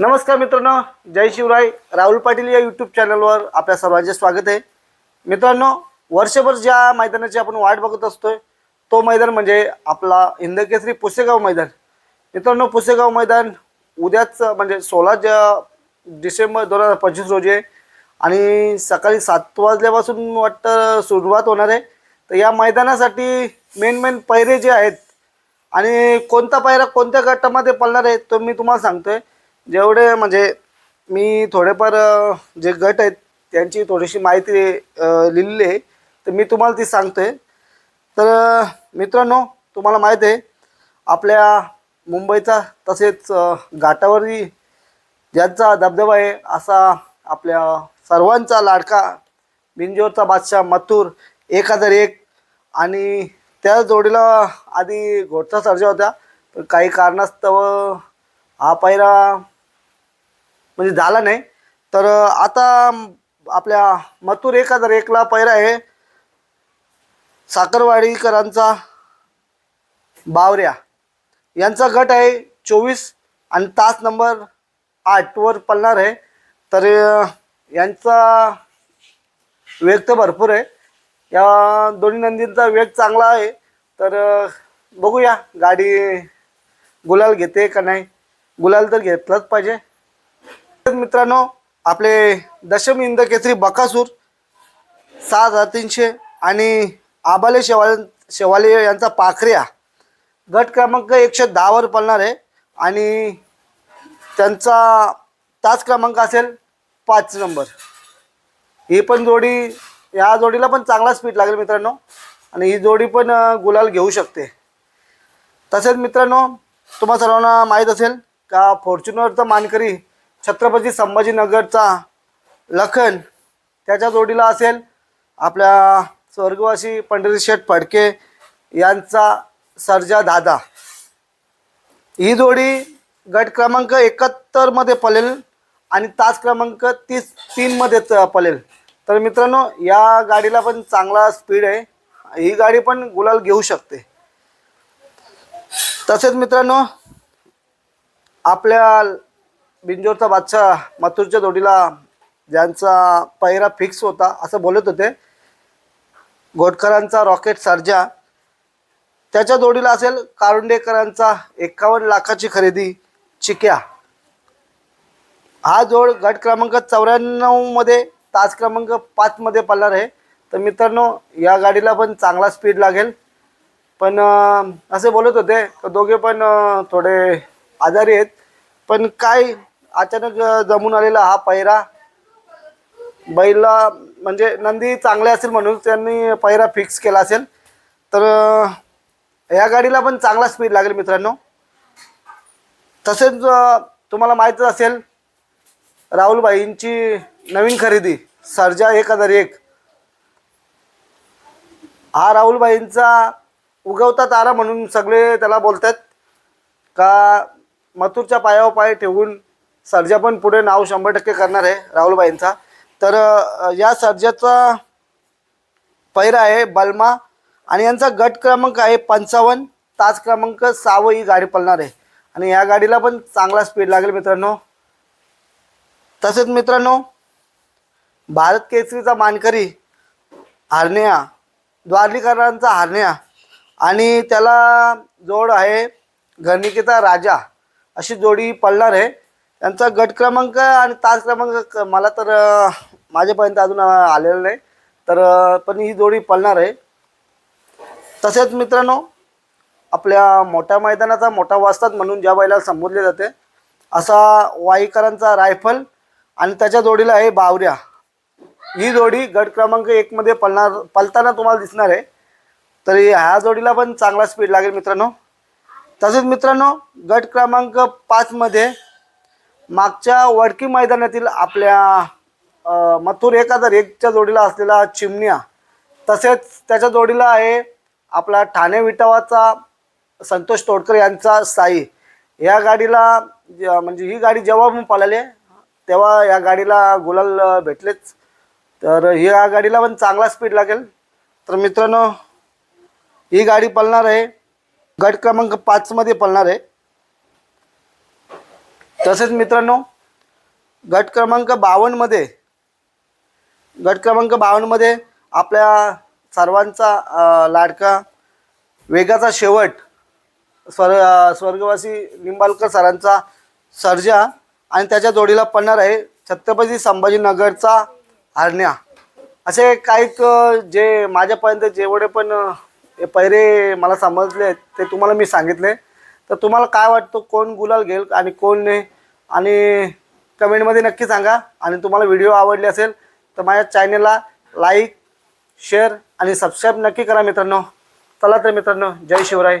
नमस्कार मित्रांनो जय शिवराय. राहुल पाटील या यूट्यूब चॅनलवर आपल्या सर्वांचे स्वागत आहे. मित्रांनो वर्षभर ज्या मैदानाची आपण वाट बघत असतोय तो मैदान म्हणजे आपला हिंदकेसरी पुसेगाव मैदान. मित्रांनो पुसेगाव मैदान उद्याच म्हणजे सोळा ज डिसेंबर दोन हजार पंचवीस रोजी आहे आणि सकाळी सात वाजल्यापासून वाटतं सुरुवात होणार आहे. तर या मैदानासाठी मेन मेन पैरे जे आहेत आणि कोणता पायरा कोणत्या गटामध्ये पडणार आहे तो मी तुम्हाला सांगतोय. जेवढे म्हणजे मी थोडेफार जे गट आहेत त्यांची थोडीशी माहिती लिहिलेली आहे. तर मी तुम्हाला ती सांगतोय. तर मित्रांनो तुम्हाला माहीत आहे आपल्या मुंबईचा तसेच घाटावरही ज्यांचा दबदबा आहे असा आपल्या सर्वांचा लाडका बिंजोरचा बादशाह मथुर एक हजार एक आणि त्या जोडीला आधी घोटचा सर्जा होत्या पण काही कारणास्तव हा पायरा म्हणजे झाला नाही. तर आता आपल्या मथुर एक हजार एकला पैरा आहे. साखरवाडीकरांचा बावऱ्या. यांचा गट आहे चोवीस आणि तास नंबर आठवर पडणार आहे. तर यांचा वेग तर भरपूर आहे. या दोन्ही नंदींचा वेग चांगला आहे. तर बघूया गाडी गुलाल घेते का नाही. गुलाल तर घेतलाच पाहिजे. मित्रांनो आपले दशम इंद केसरी बकासूर सहा हजार तीनशे आणि आबाले शेवाले शेवाले यांचा पाखऱ्या. गट क्रमांक एकशे दहावर पडणार आहे आणि त्यांचा तास क्रमांक असेल पाच नंबर. ही पण जोडी या जोडीला पण चांगला स्पीड लागेल मित्रांनो. आणि ही जोडी पण गुलाल घेऊ शकते. तसेच मित्रांनो तुम्हा सर्वांना माहीत असेल का फॉर्च्युनरचा मानकरी छत्रपती संभाजीनगरचा लखन त्याच्या जोडीला असेल आपल्या स्वर्गवासी पंढरी शेठ फडके यांचा सर्जा दादा. ही जोडी गट क्रमांक एकाहत्तरमध्ये पलेल आणि तास क्रमांक तीस तीनमध्ये पलेल तर मित्रांनो या गाडीला पण चांगला स्पीड आहे. ही गाडी पण गुलाल घेऊ शकते. तसेच मित्रांनो आपल्या बिंजोरचा बादशाह मथुरच्या जोडीला ज्यांचा पहिरा फिक्स होता असं बोलत होते घोटकरांचा रॉकेट सर्जा त्याच्या जोडीला असेल कारुंडेकरांचा एकावन्न लाखाची खरेदी चिक्या. हा जोड गट क्रमांक चौऱ्याण्णवमध्ये तास क्रमांक पाचमध्ये पडणार आहे. तर मित्रांनो या गाडीला पण चांगला स्पीड लागेल. पण असे बोलत होते दोघे पण थोडे आजारी आहेत. पण काय अचानक जमून आलेला हा पायरा. बैलला म्हणजे नंदी चांगले असेल म्हणून त्यांनी पायरा फिक्स केला असेल. तर या गाडीला पण चांगला स्पीड लागेल मित्रांनो. तसेच तुम्हाला माहीतच असेल राहुलबाईंची नवीन खरेदी सर्जा एक हजार एक. हा राहुलबाईंचा उगवता तारा म्हणून सगळे त्याला बोलतात. का मथुरच्या पायावर पाय ठेवून सर्जा पण पुढे नाव शंभर टक्के करणार आहे राहुलबाईंचा. तर या सर्जाचा पैरा आहे बलमा आणि यांचा गट क्रमांक आहे पंचावन्न. तास क्रमांक सहावं ही गाडी पळणार आहे. आणि या गाडीला पण चांगला स्पीड लागेल मित्रांनो. तसेच मित्रांनो भारत केसरीचा मानकरी हार्निया द्वारलीकरांचा हार्निया आणि त्याला जोड आहे घरणिकेचा राजा. अशी जोडी पडणार आहे. त्यांचा गट क्रमांक आणि तास क्रमांक मला तर माझ्यापर्यंत अजून आलेला आलेलं नाही. तर पण ही जोडी पळणार आहे. तसेच मित्रांनो आपल्या मोठ्या मैदानाचा मोठा वाजतात म्हणून ज्या बैलाला संबोधले जाते असा वाईकरांचा रायफल आणि त्याच्या जोडीला आहे बावऱ्या. ही जोडी गट क्रमांक एकमध्ये पळणार पळताना तुम्हाला दिसणार आहे. तरी ह्या जोडीला पण चांगला स्पीड लागेल मित्रांनो. तसेच मित्रांनो गट क्रमांक पाचमध्ये मागच्या वडकी मैदानातील आपल्या मथुर एक हजार एकच्या जोडीला असलेला चिमण्या तसेच त्याच्या जोडीला आहे आपला ठाणे विटावाचा संतोष तोडकर यांचा साई. या गाडीला म्हणजे ही गाडी जेव्हा मी पळाली तेव्हा या गाडीला गुलाल भेटलेच. तर ह्या या गाडीला पण चांगला स्पीड लागेल. तर मित्रांनो ही गाडी पळणार आहे. गट क्रमांक पाचमध्ये पळणार आहे. तसेच मित्रांनो गट क्रमांक बावन्नमध्ये गट क्रमांक बावन्नमध्ये आपल्या सर्वांचा लाडका वेगाचा शेवट स्वर स्वर्गवासी निंबाळकर सरांचा सर्जा आणि त्याच्या जोडीला पडणार आहे छत्रपती संभाजीनगरचा हरण्या. असे काही जे माझ्यापर्यंत जेवढे पण हे पैरे मला समजले आहेत, ते तुम्हाला मी सांगितले. तर तुम्हाला काय वाटतं कोण गुलाल घेईल आणि कोण नाही? आणि कमेंटमध्ये नक्की सांगा. आणि तुम्हाला व्हिडिओ आवडले असेल तर माझ्या चॅनलला लाईक शेअर आणि सबस्क्राईब नक्की करा मित्रांनो. चला तर मित्रांनो जय शिवराय.